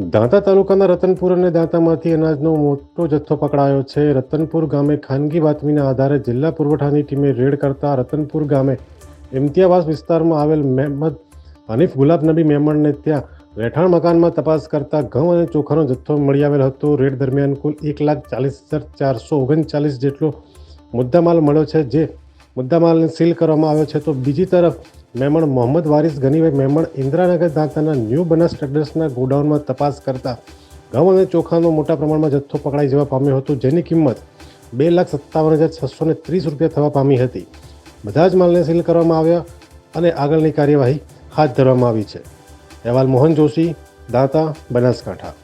દાંતા તાલુકાના રતનપુર અને દાંતામાંથી અનાજનો મોટો જથ્થો પકડાયો છે. રતનપુર ગામે ખાનગી બાતમીના આધારે જિલ્લા પુરવઠાની ટીમે રેડ કરતા રતનપુર ગામે ઇમ્તિયાવાસ વિસ્તારમાં આવેલ મહેમદ હનીફ ગુલાબ નબી મેમણને ત્યાં રહેઠાણ મકાનમાં તપાસ કરતા ઘઉં અને ચોખાનો જથ્થો મળી આવેલ હતો. રેડ દરમિયાન કુલ એક લાખ ચાલીસ હજાર ચારસો ઓગણચાલીસ જેટલો મુદ્દામાલ મળ્યો છે. જે મુદ્દામાલને સીલ કરવામાં આવ્યો છે તો બીજી તરફ મેમણ મોહમ્મદ વારિસ ગનીભાઈ મેમણ ઇન્દ્રાનગર દાંતાના ન્યૂ બનાસ ટ્રેડર્સના ગોડાઉનમાં તપાસ કરતા ઘઉં અને ચોખાનો મોટા પ્રમાણમાં જથ્થો પકડાઈ જવા પામ્યો હતો, જેની કિંમત બે લાખ સત્તાવન હજાર છસો ને ત્રીસ રૂપિયા થવા પામી હતી. બધા જ માલને સીલ કરવામાં આવ્યા અને આગળની કાર્યવાહી હાથ ધરવામાં આવી છે. અહેવાલ મોહન જોશી, દાંતા, બનાસકાંઠા.